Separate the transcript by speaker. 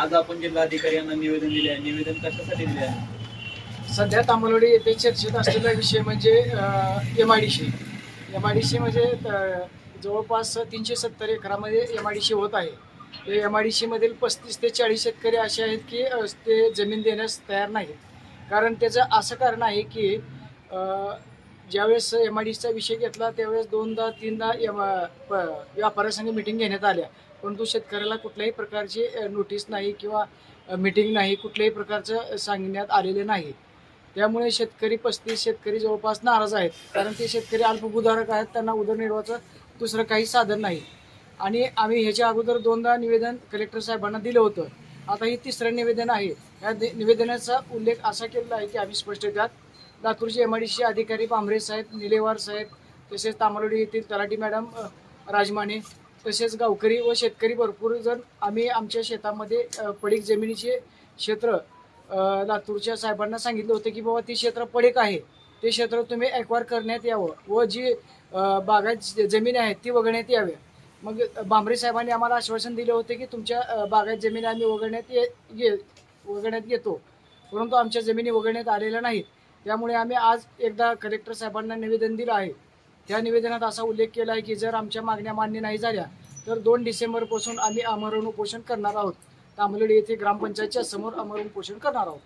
Speaker 1: आज आपण जिल्हाधिकारी यांना निवेदन दिले आहे. निवेदन कशासाठी दिले आहे?
Speaker 2: सध्या तांबलवाडी येथे चर्चेत असलेला विषय म्हणजे M I D C M I D C म्हणजे अ, जवळपास तीनशे सत्तर एकरामध्ये एम आय डी सी होत आहे. एम आय डी सीमधील पस्तीस ते चाळीस शेतकरी असे आहेत की अ, ते जमीन देण्यास तयार नाहीत. कारण त्याचं असं कारण आहे की अ, ज्यावेळेस एम आय डी सीचा विषय घेतला त्यावेळेस दोनदा तीनदा व्यापाऱ्यासंघ मिटिंग घेण्यात आल्या. परंतु शेतकऱ्याला कुठल्याही प्रकारची नोटीस नाही किंवा मिटिंग नाही कुठल्याही प्रकारचं सांगण्यात आलेले नाही. त्यामुळे शेतकरी पस्तीस शेतकरी जवळपास नाराज आहेत. कारण ते शेतकरी अल्पभूधारक आहेत त्यांना उदरनिर्वाहाचं दुसरं काही साधन नाही. आणि आम्ही ह्याच्या अगोदर दोनदा निवेदन कलेक्टर साहेबांना दिलं होतं. आता हे तिसरं निवेदन आहे. या दे- निवेदनाचा उल्लेख असा केलेला आहे की आम्ही स्पष्ट त्यात लातूरचे एम आय डी सी अधिकारी पांभरे साहेब निलेवार साहेब तसेच तामलोडी येथील तलाठी मॅडम राजमाने तसेच गावकरी व शेतकरी भरपूर जण आम्ही आमच्या शेतामध्ये पडीक जमिनीचे क्षेत्र लातूरच्या साहेबांना सांगितलं होतं की बाबा ती क्षेत्र पडीक आहे. ते क्षेत्र तुम्ही ॲक्वायर करण्यात यावं व जी अ, बागायत ज- आहेत ती वगळण्यात यावी. मग भांबरे साहेबांनी आम्हाला आश्वासन दिले होते की तुमच्या बागात बागायत जमिनी आम्ही वगळण्यात ये वगळण्यात येतो. परंतु आमच्या जमिनी वगळण्यात आलेल्या नाहीत. त्यामुळे आम्ही आज एकदा कलेक्टर साहेबांना निवेदन दिलं आहे. त्या निवेदनात असा उल्लेख केला आहे की जर आमच्या मागण्या मान्य नाही झाल्या तर दोन डिसेंबरपासून आम्ही अमरण उपोषण करणार आहोत. तांबलेडी येथे ग्रामपंचायतच्या समोर अमरण उपोषण करणार आहोत.